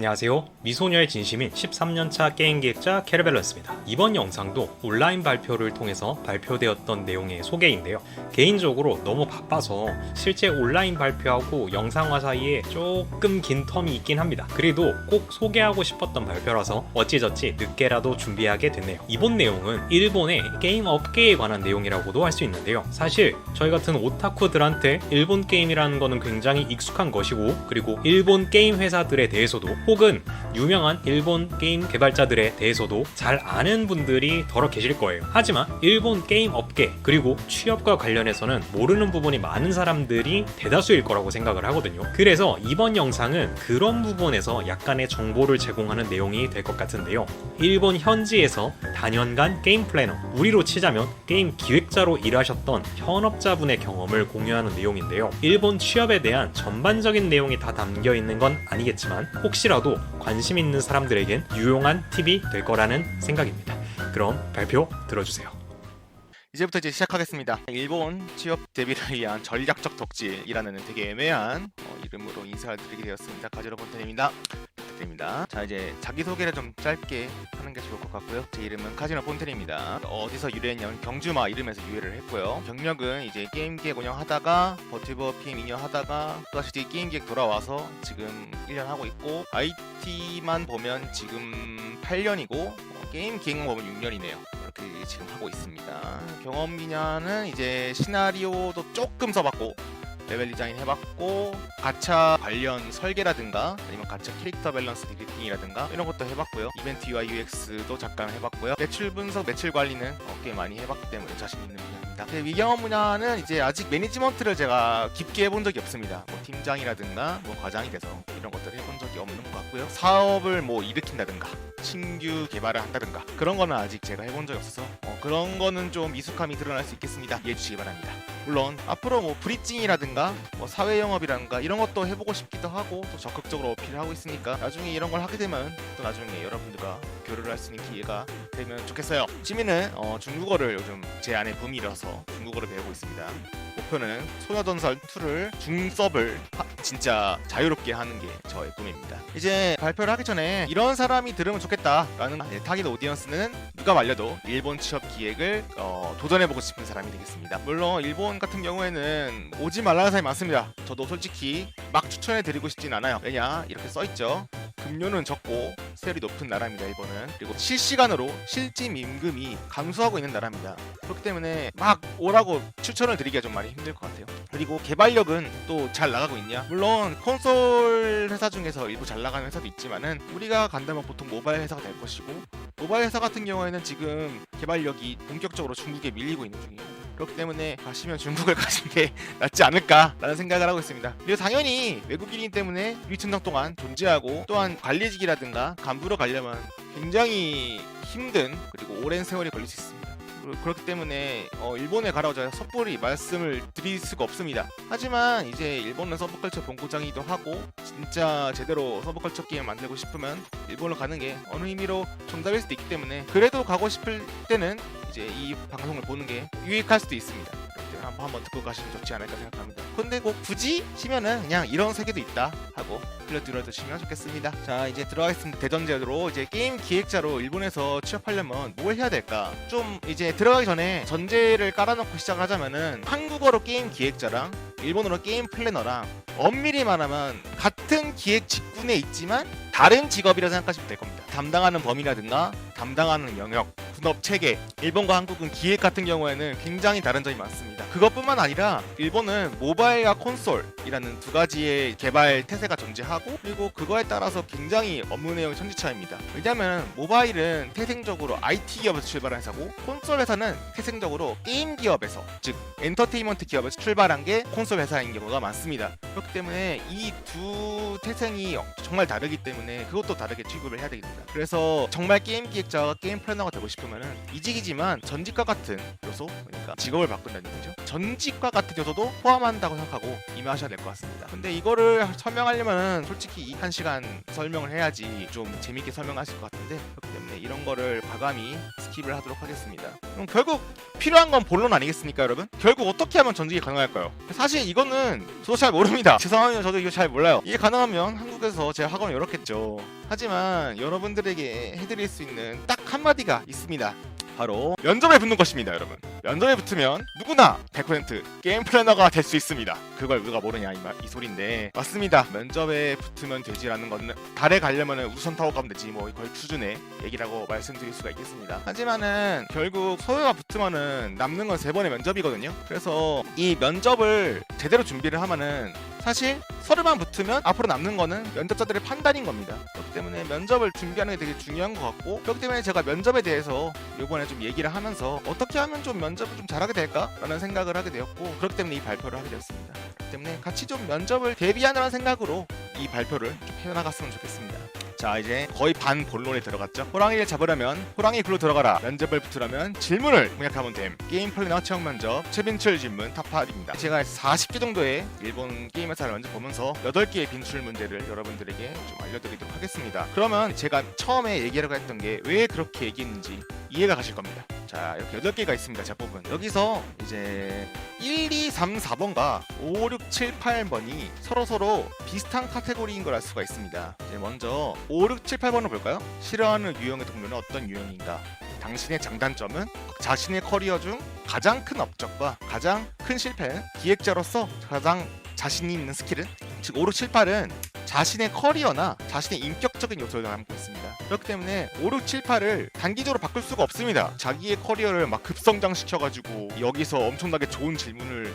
안녕하세요. 미소녀의 진심인 13년차 게임 기획자 캐르벨러스입니다. 이번 영상도 온라인 발표를 통해서 발표되었던 내용의 소개인데요. 개인적으로 너무 바빠서 실제 온라인 발표하고 영상화 사이에 조금 긴 텀이 있긴 합니다. 그래도 꼭 소개하고 싶었던 발표라서 어찌저찌 늦게라도 준비하게 됐네요. 이번 내용은 일본의 게임 업계에 관한 내용이라고도 할 수 있는데요. 사실 저희 같은 오타쿠들한테 일본 게임이라는 거는 굉장히 익숙한 것이고 그리고 일본 게임 회사들에 대해서도 혹은 유명한 일본 게임 개발자들에 대해서도 잘 아는 분들이 더러 계실 거예요. 하지만 일본 게임 업계 그리고 취업과 관련해서는 모르는 부분이 많은 사람들이 대다수일 거라고 생각을 하거든요. 그래서 이번 영상은 그런 부분에서 약간의 정보를 제공하는 내용이 될 것 같은데요. 일본 현지에서 단연간 게임 플래너, 우리로 치자면 게임 기획자로 일하셨던 현업자분의 경험을 공유하는 내용인데요. 일본 취업에 대한 전반적인 내용이 다 담겨 있는 건 아니겠지만 혹시라도 관심 있는 사람들에겐 유용한 팁이 될 거라는 생각입니다. 그럼 발표 들어주세요. 이제부터 이제 시작하겠습니다. 일본 취업 대비를 위한 전략적 덕질이라는 되게 애매한 어, 이름으로 인사를 드리게 되었습니다. 가지로 폰텐입니다. 부탁드립니다. 자 이제 자기 소개를 좀 짧게 하는 게 좋을 것 같고요. 제 이름은 카지노 폰텐입니다. 어디서 유래했냐면 경주마 이름에서 유래를 했고요. 경력은 이제 게임 기획 운영하다가 버티버 PM 2년 하다가 또다시 이제 게임 기획 돌아와서 지금 1년 하고 있고 IT만 보면 지금 8년이고 게임 기획만 보면 6년이네요. 이렇게 지금 하고 있습니다. 경험 분야는 이제 시나리오도 조금 써봤고 레벨 디자인 해봤고 가차 관련 설계라든가 아니면 가차 캐릭터 밸런스 디렉팅이라든가 이런 것도 해봤고요. 이벤트 UI UX도 잠깐 해봤고요. 매출 분석, 매출 관리는 어, 꽤 많이 해봤기 때문에 자신 있는 분야입니다. 제 위경험 분야는 이제 아직 매니지먼트를 제가 깊게 해본 적이 없습니다. 뭐 팀장이라든가 뭐 과장이 돼서 이런 것들을 해본 적이 없는 것 같고요. 사업을 뭐 일으킨다든가 신규 개발을 한다든가 그런 거는 아직 제가 해본 적이 없어서 어, 그런 거는 좀 미숙함이 드러날 수 있겠습니다. 이해해 주시기 바랍니다. 물론 앞으로 뭐 브리징이라든가 뭐 사회 영업이라든가 이런 것도 해보고 싶기도 하고 또 적극적으로 어필을 하고 있으니까 나중에 이런 걸 하게 되면 또 나중에 여러분들과 교류를 할 수 있는 기회가 되면 좋겠어요. 취미는 어, 중국어를 요즘 제 안에 붐이라서 중국어를 배우고 있습니다. 목표는 소녀전설 2를 중섭을 하- 진짜 자유롭게 하는 게 저의 꿈입니다. 이제 발표를 하기 전에 이런 사람이 들으면 좋겠다라는 네, 타깃 오디언스는 누가 말려도 일본 취업 기획을 어, 도전해보고 싶은 사람이 되겠습니다. 물론 일본 같은 경우에는 오지 말라는 사람이 많습니다. 저도 솔직히 막 추천해드리고 싶진 않아요. 왜냐 이렇게 써있죠. 급료는 적고 세율이 높은 나라입니다. 일본은 그리고 실시간으로 실질 임금이 감소하고 있는 나라입니다. 그렇기 때문에 막 오라고 추천을 드리기가 좀 많이 힘들 것 같아요. 그리고 개발력은 또 잘 나가고 있냐? 물론 콘솔 회사 중에서 일부 잘 나가는 회사도 있지만은 우리가 간다면 보통 모바일 회사가 될 것이고 모바일 회사 같은 경우에는 지금 개발력이 본격적으로 중국에 밀리고 있는 중이에요. 그렇기 때문에 가시면 중국을 가시는 게 낫지 않을까라는 생각을 하고 있습니다. 그리고 당연히 외국인이기 때문에 일천장 동안 존재하고 또한 관리직이라든가 간부로 가려면 굉장히 힘든 그리고 오랜 세월이 걸릴 수 있습니다. 그렇기 때문에 어, 일본에 가라고 제가 섣불리 말씀을 드릴 수가 없습니다. 하지만 이제 일본은 서브컬처 본고장이기도 하고 진짜 제대로 서브컬처 게임 만들고 싶으면 일본으로 가는 게 어느 의미로 정답일 수도 있기 때문에 그래도 가고 싶을 때는 이제 이 방송을 보는 게 유익할 수도 있습니다. 한번 한번 듣고 가시면 좋지 않을까 생각합니다. 근데 꼭 굳이 시면은 그냥 이런 세계도 있다 하고 들려 들어주시면 좋겠습니다. 자 이제 들어가겠습니다. 대전제로 이제 게임 기획자로 일본에서 취업하려면 뭘 해야 될까? 좀 이제 들어가기 전에 전제를 깔아놓고 시작을 하자면은 한국어로 게임 기획자랑 일본어로 게임 플래너랑 엄밀히 말하면 같은 기획 직군에 있지만 다른 직업이라 생각하시면 될 겁니다. 담당하는 범위라든가 담당하는 영역, 분업 체계, 일본과 한국은 기획 같은 경우에는 굉장히 다른 점이 많습니다. 그것뿐만 아니라 일본은 모바일과 콘솔 이라는 두 가지의 개발 태세가 존재하고 그리고 그거에 따라서 굉장히 업무 내용이 천지차입니다. 왜냐하면 모바일은 태생적으로 IT 기업에서 출발한 회사고 콘솔 회사는 태생적으로 게임 기업에서 즉 엔터테인먼트 기업에서 출발한 게 콘솔 회사인 경우가 많습니다. 그렇기 때문에 이 두 태생이 정말 다르기 때문에 그것도 다르게 취급을 해야 됩니다. 그래서 정말 게임 기획자가 게임 플래너가 되고 싶으면은 이직이지만 전직과 같은 요소 그러니까 직업을 바꾼다는 거죠. 전직과 같은 요소도 포함한다고 생각하고 임하셔야 될될것 같습니다. 근데 이거를 설명하려면 솔직히 이 한 시간 설명을 해야지 좀 재밌게 설명하실 것 같은데 그렇기 때문에 이런 거를 과감히 스킵을 하도록 하겠습니다. 그럼 결국 필요한 건 본론 아니겠습니까, 여러분? 결국 어떻게 하면 전직이 가능할까요? 사실 이거는 저도 잘 모릅니다. 죄송하면 저도 이거 잘 몰라요. 이게 가능하면 한국에서 제 학원을 열었겠죠. 하지만 여러분들에게 해드릴 수 있는 딱 한마디가 있습니다. 바로 면접에 붙는 것입니다, 여러분. 면접에 붙으면 누구나 100% 게임 플래너가 될 수 있습니다. 그걸 누가 모르냐 이, 말, 이 소리인데 맞습니다. 면접에 붙으면 되지라는 건 달에 가려면 우선 타고 가면 되지 뭐 거의 수준의 얘기라고 말씀드릴 수가 있겠습니다. 하지만은 결국 서류가 붙으면은 남는 건 세 번의 면접이거든요. 그래서 이 면접을 제대로 준비를 하면은 사실 서류만 붙으면 앞으로 남는 거는 면접자들의 판단인 겁니다. 때문에 면접을 준비하는 게 되게 중요한 것 같고 그렇기 때문에 제가 면접에 대해서 이번에 좀 얘기를 하면서 어떻게 하면 좀 면접을 좀 잘하게 될까라는 생각을 하게 되었고 그렇기 때문에 이 발표를 하게 되었습니다. 그렇기 때문에 같이 좀 면접을 대비하는 생각으로 이 발표를 좀 해나갔으면 좋겠습니다. 자 이제 거의 반 본론에 들어갔죠? 호랑이를 잡으려면 호랑이 글로 들어가라. 면접을 붙으려면 질문을 공략하면 됨. 게임 플래너 체험 면접 최빈철 질문 탑8입니다. 제가 40개 정도의 일본 게임 회사를 먼저 보면서 8개의 빈출 문제를 여러분들에게 좀 알려드리도록 하겠습니다. 그러면 제가 처음에 얘기하려고 했던 게 왜 그렇게 얘기했는지 이해가 가실 겁니다 자 이렇게 8개가 있습니다 제가 뽑은 여기서 이제 1, 2, 3, 4번과 5, 6, 7, 8번이 서로서로 비슷한 카테고리인 걸 알 수가 있습니다. 이제 먼저 5, 6, 7, 8번을 볼까요? 싫어하는 유형의 동료는 어떤 유형인가? 당신의 장단점은 자신의 커리어 중 가장 큰 업적과 가장 큰 실패, 기획자로서 가장 자신이 있는 스킬은 즉 5, 6, 7, 8은 자신의 커리어나 자신의 인격적인 요소를 담고 있습니다. 그렇기 때문에 5, 6, 7, 8을 단기적으로 바꿀 수가 없습니다. 자기의 커리어를 막 급성장시켜가지고 여기서 엄청나게 좋은 질문을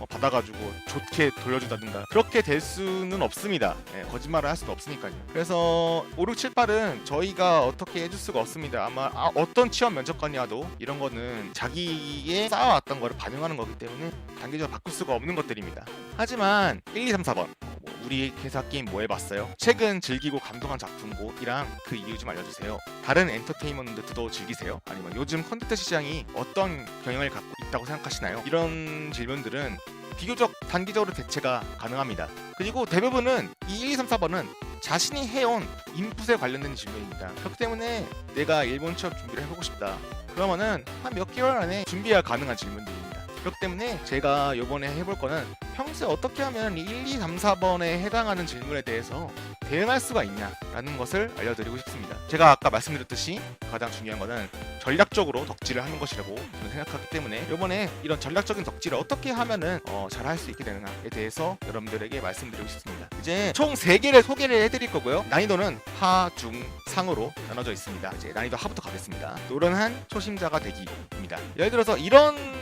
어, 받아가지고 좋게 돌려준다든가 그렇게 될 수는 없습니다. 예, 거짓말을 할 수도 없으니까요. 그래서 5, 6, 7, 8은 저희가 어떻게 해줄 수가 없습니다. 아마 아, 어떤 취업 면접관이 와도 이런 거는 자기의 쌓아왔던 거를 반영하는 거기 때문에 단기적으로 바꿀 수가 없는 것들입니다. 하지만 1, 2, 3, 4번 뭐 우리 회사 게임 뭐 해봤어요? 최근 즐기고 감동한 작품 곡이랑 그 이유 좀 알려주세요. 다른 엔터테인먼트도 즐기세요? 아니면 요즘 콘텐츠 시장이 어떤 경영을 갖고 있다고 생각하시나요? 이런 질문들은 비교적 단기적으로 대체가 가능합니다. 그리고 대부분은 이 1, 2, 3, 4번은 자신이 해온 인풋에 관련된 질문입니다. 그렇기 때문에 내가 일본 취업 준비를 해보고 싶다. 그러면은 한 몇 개월 안에 준비가 가능한 질문들입니다. 그렇기 때문에 제가 이번에 해볼 거는 평소에 어떻게 하면 이 1, 2, 3, 4번에 해당하는 질문에 대해서 대응할 수가 있냐라는 것을 알려드리고 싶습니다. 제가 아까 말씀드렸듯이 가장 중요한 거는 전략적으로 덕질을 하는 것이라고 저는 생각하기 때문에 이번에 이런 전략적인 덕질을 어떻게 하면은 어, 잘할 수 있게 되는가에 대해서 여러분들에게 말씀드리고 싶습니다. 이제 총 3개를 소개를 해드릴 거고요. 난이도는 하, 중, 상으로 나눠져 있습니다. 이제 난이도 하부터 가겠습니다. 노련한 초심자가 되기입니다. 예를 들어서 이런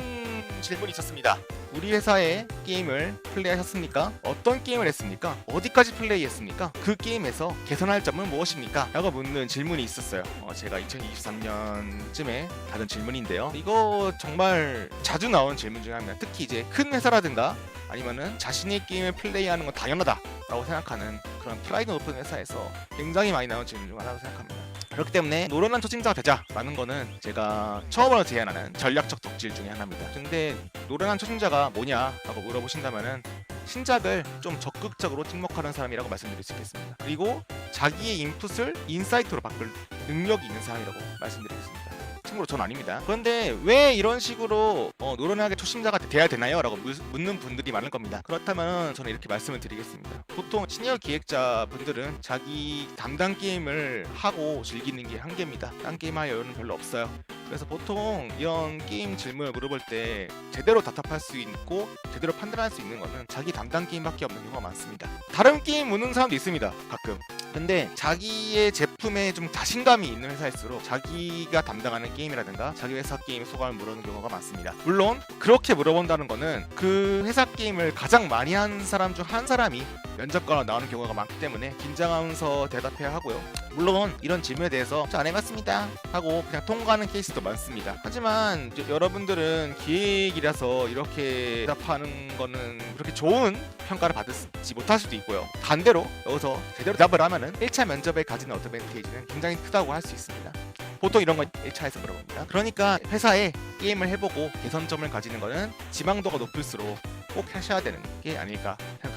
질문이 있었습니다. 우리 회사의 게임을 플레이하셨습니까? 어떤 게임을 했습니까? 어디까지 플레이했습니까? 그 게임에서 개선할 점은 무엇입니까? 라고 묻는 질문이 있었어요. 어, 제가 2023년쯤에 받은 질문인데요. 이거 정말 자주 나오는 질문 중에 하나입니다. 특히 이제 큰 회사라든가 아니면은 자신의 게임을 플레이하는 건 당연하다 라고 생각하는 그런 프라이드 높은 회사에서 굉장히 많이 나오는 질문 중 하나라고 생각합니다. 그렇기 때문에 노련한 초심자가 되자라는 거는 제가 처음으로 제안하는 전략적 덕질 중에 하나입니다. 근데 노련한 초심자가 뭐냐라고 물어보신다면은 신작을 좀 적극적으로 찍먹하는 사람이라고 말씀드릴 수 있겠습니다. 그리고 자기의 인풋을 인사이트로 바꿀 능력이 있는 사람이라고 말씀드리겠습니다. 참고로 전 아닙니다. 그런데 왜 이런 식으로 어, 노련하게 초심자가 돼야 되나요? 라고 묻- 묻는 분들이 많을 겁니다. 그렇다면 저는 이렇게 말씀을 드리겠습니다. 보통 시니어 기획자분들은 자기 담당 게임을 하고 즐기는 게 한계입니다. 딴 게임 할 여유는 별로 없어요. 그래서 보통 이런 게임 질문을 물어볼 때 제대로 답답할 수 있고 제대로 판단할 수 있는 거는 자기 담당 게임밖에 없는 경우가 많습니다. 다른 게임 묻는 사람도 있습니다. 가끔. 근데 자기의 제품에 좀 자신감이 있는 회사일수록 자기가 담당하는 게임이라든가 자기 회사 게임 소감을 물어보는 경우가 많습니다. 물론 그렇게 물어본다는 거는 그 회사 게임을 가장 많이 한 사람 중 한 사람이 면접관으로 나오는 경우가 많기 때문에 긴장하면서 대답해야 하고요. 물론 이런 질문에 대해서 저 안 해봤습니다 하고 그냥 통과하는 케이스도 많습니다. 하지만 여러분들은 기획이라서 이렇게 대답하는 거는 그렇게 좋은 평가를 받지 못할 수도 있고요. 반대로 여기서 제대로 대답을 하면은 1차 면접에 가지는 어드밴테이지는 굉장히 크다고 할 수 있습니다. 보통 이런 건 1차에서 물어봅니다. 그러니까 회사에 게임을 해보고 개선점을 가지는 거는 지망도가 높을수록 꼭 하셔야 되는 게 아닐까 생각하고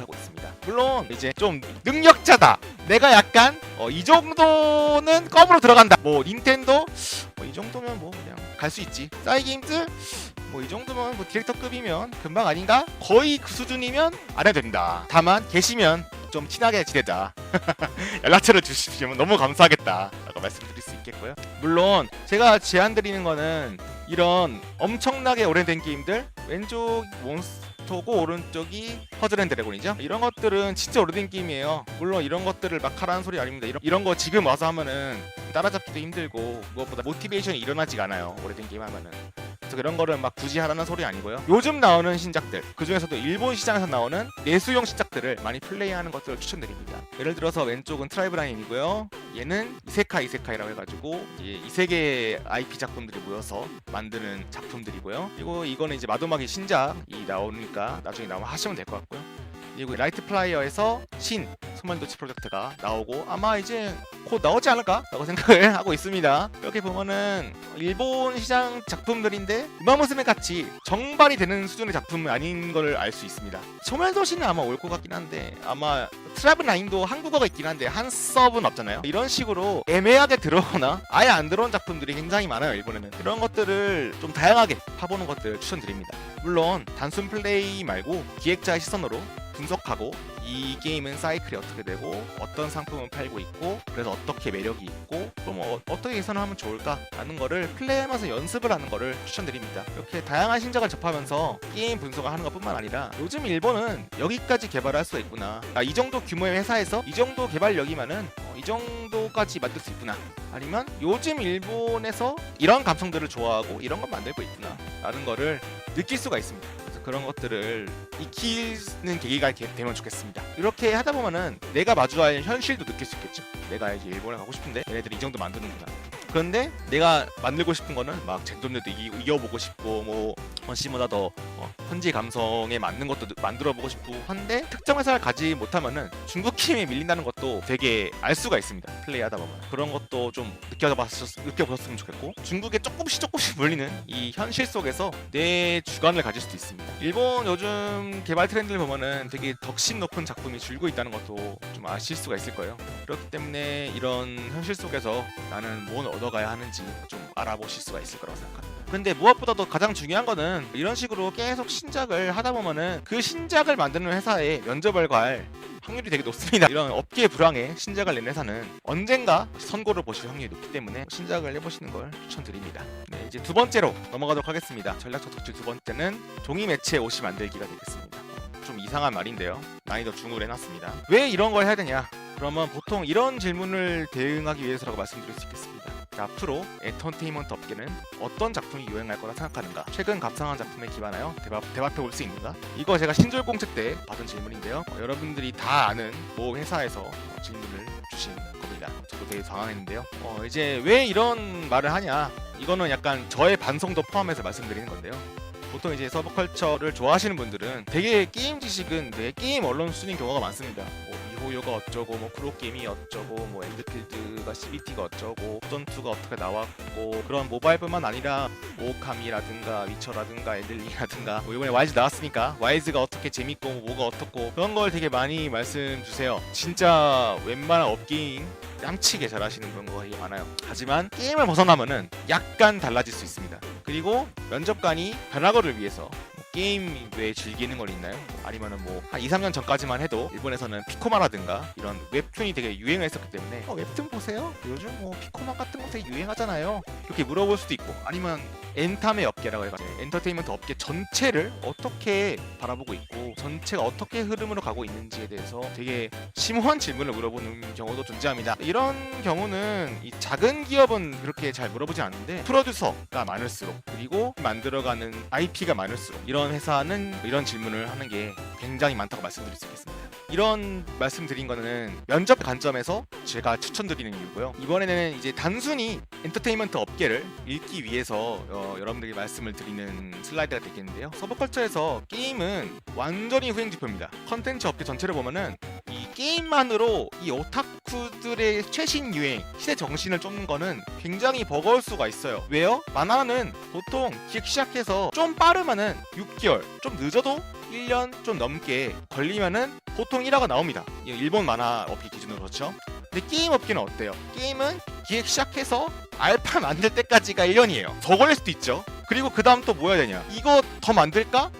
물론 이제 좀 능력자다. 내가 약간 어, 이 정도는 껌으로 들어간다. 뭐 닌텐도 뭐 이 정도면 뭐 그냥 갈 수 있지. 싸이게임즈 뭐 이 정도면 뭐 디렉터급이면 금방 아닌가? 거의 그 수준이면 안 해도 된다. 다만 계시면 좀 친하게 지내자. 연락처를 주시면 너무 감사하겠다. 라고 말씀드릴 수 있겠고요. 물론 제가 제안 드리는 거는 이런 엄청나게 오래된 게임들 왼쪽 몬스 터고 오른쪽이 퍼즐 앤 드래곤이죠. 이런 것들은 진짜 오래된 게임이에요. 물론 이런 것들을 막 하라는 소리 아닙니다. 이런, 이런 거 지금 와서 하면은 따라잡기도 힘들고 무엇보다 모티베이션이 일어나지가 않아요. 오래된 게임 하면은. 그래서 그런 거를 막 굳이 하라는 소리 아니고요. 요즘 나오는 신작들, 그 중에서도 일본 시장에서 나오는 내수용 신작들을 많이 플레이하는 것들을 추천드립니다. 예를 들어서 왼쪽은 트라이브 라인이고요. 얘는 이세카 이세카이라고 해가지고 이 세계 IP 작품들이 모여서 만드는 작품들이고요. 그리고 이거는 이제 마도마기 신작이 나오니까 나중에 나오면 하시면 될 것 같고요. 그리고 라이트 플라이어에서 신 소멸도치 프로젝트가 나오고 아마 이제 곧 나오지 않을까? 라고 생각을 하고 있습니다. 이렇게 보면은 일본 시장 작품들인데 우마무스메 같이 정발이 되는 수준의 작품은 아닌 걸 알 수 있습니다. 소멸도시는 아마 올 것 같긴 한데 아마 트라블 라인도 한국어가 있긴 한데 한 서브는 없잖아요. 이런 식으로 애매하게 들어오거나 아예 안 들어온 작품들이 굉장히 많아요. 일본에는 이런 것들을 좀 다양하게 파보는 것들 추천드립니다. 물론 단순 플레이 말고 기획자의 시선으로 분석하고 이 게임은 사이클이 어떻게 되고 어떤 상품을 팔고 있고 그래서 어떻게 매력이 있고 그럼 어, 어떻게 개선을 하면 좋을까라는 거를 플레이하면서 연습을 하는 거를 추천드립니다. 이렇게 다양한 신작을 접하면서 게임 분석을 하는 것뿐만 아니라 요즘 일본은 여기까지 개발할 수가 있구나. 아, 이 정도 규모의 회사에서 이 정도 개발력이면은 어, 이 정도까지 만들 수 있구나. 아니면 요즘 일본에서 이런 감성들을 좋아하고 이런 걸 만들고 있구나 라는 거를 느낄 수가 있습니다. 그런 것들을 익히는 계기가 되- 되면 좋겠습니다. 이렇게 하다 보면은 내가 마주할 현실도 느낄 수 있겠죠. 내가 이제 일본에 가고 싶은데 얘네들이 이 정도 만드는구나. 그런데 내가 만들고 싶은 거는 막 젠돈들도 이겨보고 싶고 뭐 헌시보다 더 어, 현지 감성에 맞는 것도 느- 만들어보고 싶고 한데 특정 회사를 가지 못하면은 중국 힘에 밀린다는 것도 되게 알 수가 있습니다. 플레이하다 보면 그런 것도 좀 느껴봤었 느껴보셨으면 좋겠고 중국에 조금씩 조금씩 물리는 이 현실 속에서 내 주관을 가질 수도 있습니다. 일본 요즘 개발 트렌드를 보면은 되게 덕심 높은 작품이 줄고 있다는 것도 좀 아실 수가 있을 거예요. 그렇기 때문에 이런 현실 속에서 나는 뭘 얻어가야 하는지 좀 알아보실 수가 있을 거라고 생각합니다. 근데 무엇보다도 가장 중요한 거는 이런 식으로 계속 신작을 하다 보면은 그 신작을 만드는 회사에 면접을 갈 확률이 되게 높습니다. 이런 업계 불황에 신작을 낸 회사는 언젠가 선고를 보실 확률이 높기 때문에 신작을 해보시는 걸 추천드립니다. 네, 이제 두 번째로 넘어가도록 하겠습니다. 전략적 덕질 두 번째는 종이 매체 옷이 만들기가 되겠습니다. 좀 이상한 말인데요. 난이도 중을 해놨습니다. 왜 이런 걸 해야 되냐? 그러면 보통 이런 질문을 대응하기 위해서라고 말씀드릴 수 있겠습니다. 자, 앞으로 엔터테인먼트 업계는 어떤 작품이 유행할 거라 생각하는가? 최근 감상한 작품에 기반하여 대박, 대답해 볼수 있는가? 이거 제가 신졸 공책 때 받은 질문인데요. 어, 여러분들이 다 아는 모 회사에서 어, 질문을 주신 겁니다. 저도 되게 당황했는데요. 어, 이제 왜 이런 말을 하냐? 이거는 약간 저의 반성도 포함해서 말씀드리는 건데요. 보통 이제 서브컬처를 좋아하시는 분들은 되게 게임 지식은 내 게임 언론 수준인 경우가 많습니다. 뭐 미호요가 어쩌고, 뭐 크로게임이 어쩌고, 뭐 엔드필드가 CBT가 어쩌고, 전2가 어떻게 나왔고 그런 모바일뿐만 아니라 오캄이라든가 위쳐라든가 엔들링이라든가 뭐 이번에 와이즈 나왔으니까 와이즈가 어떻게 재밌고 뭐가 어떻고 그런 걸 되게 많이 말씀 주세요. 진짜 웬만한 업계인 뺨치게 잘하시는 그런 거 되게 많아요. 하지만 게임을 벗어나면은 약간 달라질 수 있습니다. 그리고 면접관이 변화거를 위해서 뭐 게임 외에 즐기는 걸 있나요? 아니면은 뭐 한 2, 3년 전까지만 해도 일본에서는 피코마라든가 이런 웹툰이 되게 유행했었기 때문에 어, 웹툰 보세요. 요즘 뭐 피코마 같은 거 되게 유행하잖아요. 이렇게 물어볼 수도 있고 아니면 엔타메 업계라고 해가지고 엔터테인먼트 업계 전체를 어떻게 바라보고 있고 전체가 어떻게 흐름으로 가고 있는지에 대해서 되게 심오한 질문을 물어보는 경우도 존재합니다. 이런 경우는 이 작은 기업은 그렇게 잘 물어보지 않는데 프로듀서가 많을수록 그리고 만들어가는 IP가 많을수록 이런 회사는 이런 질문을 하는 게 굉장히 많다고 말씀드릴 수 있겠습니다. 이런 말씀드린 거는 면접 관점에서 제가 추천드리는 이유고요. 이번에는 이제 단순히 엔터테인먼트 업계를 읽기 위해서 어, 여러분들에게 말씀을 드리는 슬라이드가 되겠는데요. 서브컬처에서 게임은 완전히 후행지표입니다. 컨텐츠 업계 전체를 보면은 이 게임만으로 이 오타쿠들의 최신 유행, 시대 정신을 쫓는 거는 굉장히 버거울 수가 있어요. 왜요? 만화는 보통 기획 시작해서 좀 빠르면은 6개월, 좀 늦어도 1년 좀 넘게 걸리면은 보통 1화가 나옵니다. 이 일본 만화 업계 기준으로 그렇죠. 근데 게임 업계는 어때요? 게임은 기획 시작해서 알파 만들 때까지가 1년이에요. 더 걸릴 수도 있죠. 그리고 그 다음 또 뭐 해야 되냐? 이거 더 만들까?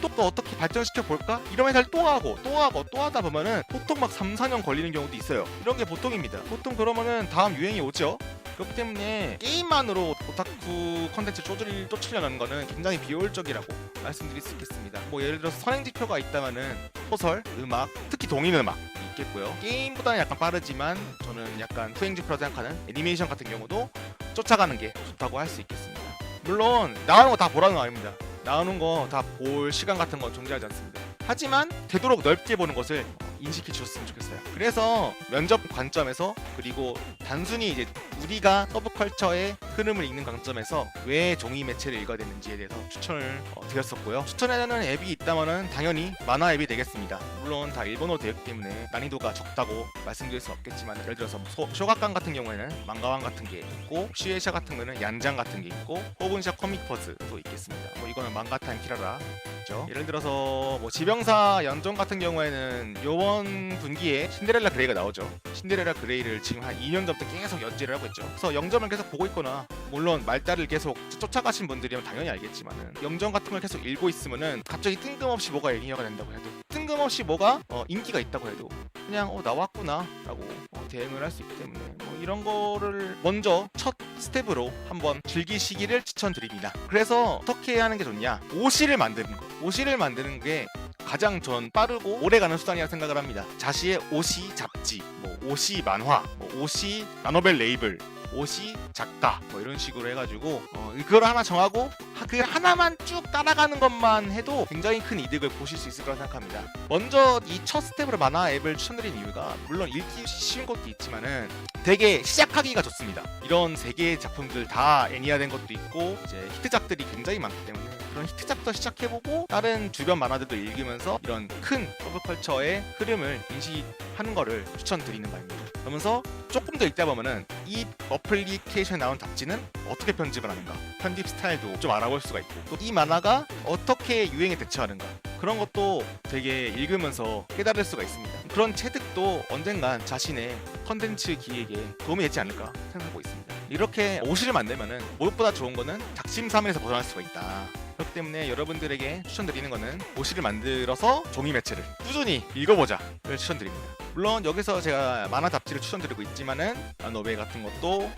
또, 또 어떻게 발전시켜 볼까? 이러면서 또 하고 또 하고 또 하다 보면은 보통 막 3, 4년 걸리는 경우도 있어요. 이런 게 보통입니다. 보통 그러면은 다음 유행이 오죠. 그렇기 때문에 게임만으로 오타쿠 컨텐츠 쫓을, 쫓으려는 거는 굉장히 비효율적이라고 말씀드릴 수 있겠습니다. 뭐 예를 들어서 선행지표가 있다면은 소설, 음악, 특히 동인 음악 있겠고요. 게임보다는 약간 빠르지만 저는 약간 후행지표라 생각하는 애니메이션 같은 경우도 쫓아가는 게 좋다고 할 수 있겠습니다. 물론 나오는 거 다 보라는 거 아닙니다. 나오는 거 다 볼 시간 같은 건 존재하지 않습니다. 하지만 되도록 넓게 보는 것을 인식해 주셨으면 좋겠어요. 그래서 면접 관점에서 그리고 단순히 이제 우리가 서브컬처의 흐름을 읽는 관점에서 왜 종이 매체를 읽어야 되는지에 대해서 추천을 어, 드렸었고요. 추천해주는 앱이 있다면은 당연히 만화 앱이 되겠습니다. 물론 다 일본어로 되었기 때문에 난이도가 적다고 말씀드릴 수 없겠지만 예를 들어서 뭐 소- 쇼각관 같은 경우에는 망가왕 같은 게 있고 시에샤 같은 거는 얀장 같은 게 있고 호분샤 코믹퍼즈도 있겠습니다. 뭐 이거는 망가타임 키라라 있죠. 예를 들어서 뭐 지병사 연정 같은 경우에는 요번 분기에 신데렐라 그레이가 나오죠. 신데렐라 그레이를 지금 한 2년 전부터 계속 연재를 하고 있죠. 그래서 영점을 계속 보고 있거나 물론 말달을 계속 쫓아가신 분들이면 당연히 알겠지만은 영점 같은 걸 계속 읽고 있으면은 갑자기 뜬금없이 뭐가 애니어가 된다고 해도 뜬금없이 뭐가 어, 인기가 있다고 해도 그냥 어 나왔구나라고 어, 대응을 할 수 있기 때문에 뭐 이런 거를 먼저 첫 스텝으로 한번 즐기시기를 추천드립니다. 그래서 어떻게 하는 게 좋냐? 오시를 만드는 거. 오시를 만드는 게 가장 전 빠르고 오래가는 수단이라 생각을 합니다. 자시의 오시 잡지, 뭐 오시 만화, 뭐 오시 나노벨 레이블, 오시 작가 뭐 이런 식으로 해가지고 어, 그걸 하나 정하고 하- 그 하나만 쭉 따라가는 것만 해도 굉장히 큰 이득을 보실 수 있을 거라 생각합니다. 먼저 이 첫 스텝으로 만화 앱을 추천드린 이유가 물론 읽기 쉬운 것도 있지만은 되게 시작하기가 좋습니다. 이런 세 개의 작품들 다 애니화된 것도 있고 이제 히트작들이 굉장히 많기 때문에 그런 히트작부터 시작해보고 다른 주변 만화들도 읽으면서 이런 큰 서브컬처의 흐름을 인식하는 거를 추천드리는 바입니다. 그러면서 조금 더 읽다 보면은 이 어플리케이션에 나온 잡지는 어떻게 편집을 하는가 편집 스타일도 좀 알아볼 수가 있고 또 이 만화가 어떻게 유행에 대처하는가 그런 것도 되게 읽으면서 깨달을 수가 있습니다. 그런 체득도 언젠간 자신의 컨텐츠 기획에 도움이 되지 않을까 생각하고 있습니다. 이렇게 오시를 만들면은 무엇보다 좋은 거는 작심삼일에서 벗어날 수가 있다. 그렇기 때문에 여러분들에게 추천드리는 거는 오시를 만들어서 종이 매체를 꾸준히 읽어보자를 추천드립니다. 물론 여기서 제가 만화 잡지를 추천드리고 있지만은 노베 같은 것도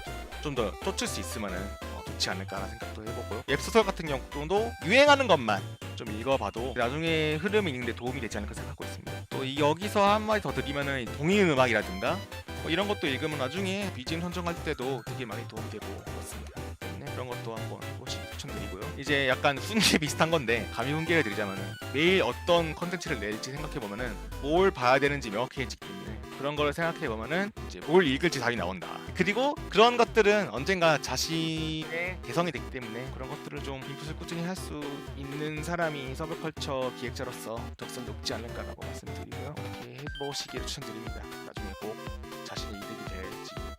좀 더 쫓을 수 있으면은 어, 좋지 않을까라는 생각도 해보고요. 웹소설 같은 경우도 유행하는 것만 좀 읽어봐도 나중에 흐름이 읽는데 도움이 되지 않을까 생각하고 있습니다. 또이 여기서 한 마디 더 드리면은 이 동인 음악이라든가 뭐 이런 것도 읽으면 나중에 BGM 선정할 때도 되게 많이 도움이 되고 그렇습니다. 때문에 그런 것도 한번. 이제 약간 훈계 비슷한 건데 감히 훈계를 드리자면은 매일 어떤 컨텐츠를 낼지 생각해 보면은 뭘 봐야 되는지 명확해지기 때문에 그런 거를 생각해 보면은 이제 뭘 읽을지 답이 나온다. 그리고 그런 것들은 언젠가 자신의 개성이 되기 때문에 그런 것들을 좀 인풋을 꾸준히 할 수 있는 사람이 서브컬처 기획자로서 적성이 높지 않을까라고 말씀드리고요. 이렇게 해보시기를 추천드립니다. 나중에 꼭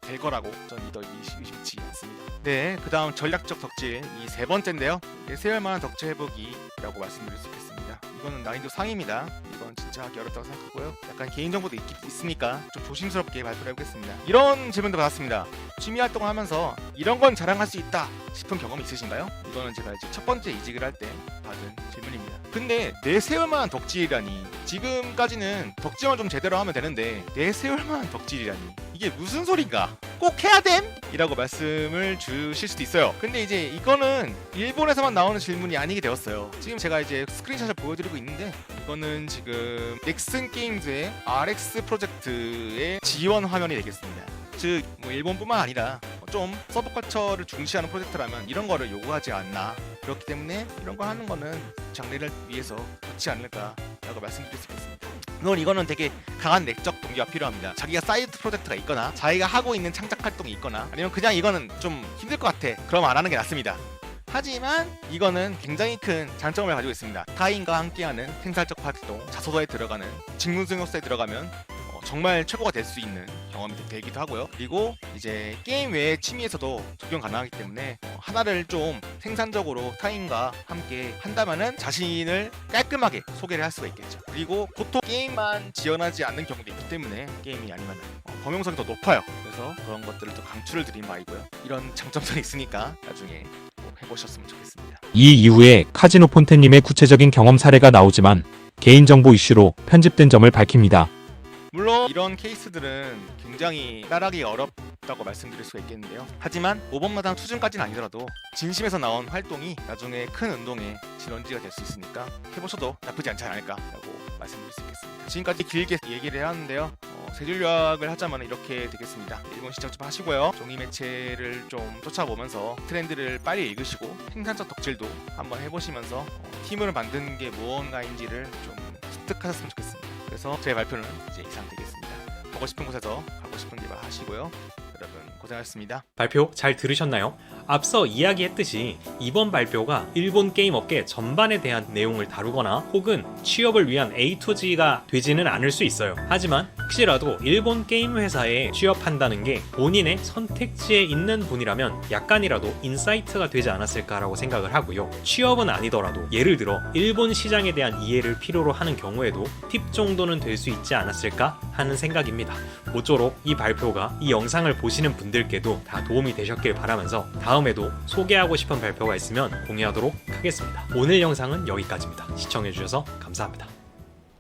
될 거라고 전 믿어 의심- 의심치 않습니다. 네, 그 다음 전략적 덕질 이 세 번째인데요. 내세울 만한 덕질 해보기라고 말씀드릴 수 있겠습니다. 이거는 난이도 상입니다. 이건 진짜 하기 어렵다고 생각하고요. 약간 개인정보도 있, 있으니까 좀 조심스럽게 발표를 해보겠습니다. 이런 질문도 받았습니다. 취미 활동을 하면서 이런 건 자랑할 수 있다 싶은 경험 있으신가요? 이거는 제가 이제 첫 번째 이직을 할 때 받은 질문입니다. 근데 내세울 만한 덕질이라니 지금까지는 덕질만 좀 제대로 하면 되는데 내세울 만한 덕질이라니 이게 무슨 소린가? 꼭 해야 됨? 이라고 말씀을 주실 수도 있어요. 근데 이제 이거는 일본에서만 나오는 질문이 아니게 되었어요. 지금 제가 이제 스크린샷을 보여드리고 있는데 이거는 지금 넥슨 게임즈의 RX 프로젝트의 지원 화면이 되겠습니다. 즉, 뭐 일본뿐만 아니라 좀 서브컬처를 중시하는 프로젝트라면 이런 거를 요구하지 않나. 그렇기 때문에 이런 거 하는 거는 장래를 위해서 좋지 않을까라고 말씀드릴 수 있겠습니다. 물론 이거는 되게 강한 내적 동기가 필요합니다. 자기가 사이드 프로젝트가 있거나 자기가 하고 있는 창작 활동이 있거나 아니면 그냥 이거는 좀 힘들 것 같아. 그럼 안 하는 게 낫습니다. 하지만 이거는 굉장히 큰 장점을 가지고 있습니다. 타인과 함께하는 생산적 활동, 자소서에 들어가는 직무승용서에 들어가면 어, 정말 최고가 될 수 있는 경험이 되기도 하고요. 그리고 이제 게임 외의 취미에서도 적용 가능하기 때문에 어, 하나를 좀 생산적으로 타인과 함께 한다면은 자신을 깔끔하게 소개를 할 수가 있겠죠. 그리고 보통 게임만 지원하지 않는 경우도 있기 때문에 게임이 아니면 어, 범용성이 더 높아요. 그래서 그런 것들을 또 강추를 드린 바이고요. 이런 장점들이 있으니까 나중에 꼭 해보셨으면 좋겠습니다. 이 이후에 카지노 폰테님의 구체적인 경험 사례가 나오지만 개인정보 이슈로 편집된 점을 밝힙니다. 물론 이런 케이스들은 굉장히 따라하기 어렵다고 말씀드릴 수가 있겠는데요. 하지만 5번마당 투준까지는 아니더라도 진심에서 나온 활동이 나중에 큰 운동의 진원지가 될 수 있으니까 해보셔도 나쁘지 않지 않을까라고 말씀드릴 수 있겠습니다. 지금까지 길게 얘기를 해왔는데요. 어, 세줄 요약을 하자면 이렇게 되겠습니다. 일본 시작 좀 하시고요. 종이 매체를 좀 쫓아보면서 트렌드를 빨리 읽으시고 생산적 덕질도 한번 해보시면서 어, 팀을 만드는 게 무언가인지를 좀 습득하셨으면 좋겠습니다. 그래서 제 발표는 이제 이상 되겠습니다. 가고 싶은 곳에서 가고 싶은 길 하시고요. 여러분 고생하셨습니다. 발표 잘 들으셨나요? 앞서 이야기했듯이 이번 발표가 일본 게임 업계 전반에 대한 내용을 다루거나 혹은 취업을 위한 A to G가 되지는 않을 수 있어요. 하지만 혹시라도 일본 게임 회사에 취업한다는 게 본인의 선택지에 있는 분이라면 약간이라도 인사이트가 되지 않았을까라고 생각을 하고요. 취업은 아니더라도 예를 들어 일본 시장에 대한 이해를 필요로 하는 경우에도 팁 정도는 될 수 있지 않았을까 하는 생각입니다. 모쪼록 이 발표가 이 영상을 보시는 분들께도 다 도움이 되셨길 바라면서 다음에도 소개하고 싶은 발표가 있으면 공유하도록 하겠습니다. 오늘 영상은 여기까지입니다. 시청해주셔서 감사합니다.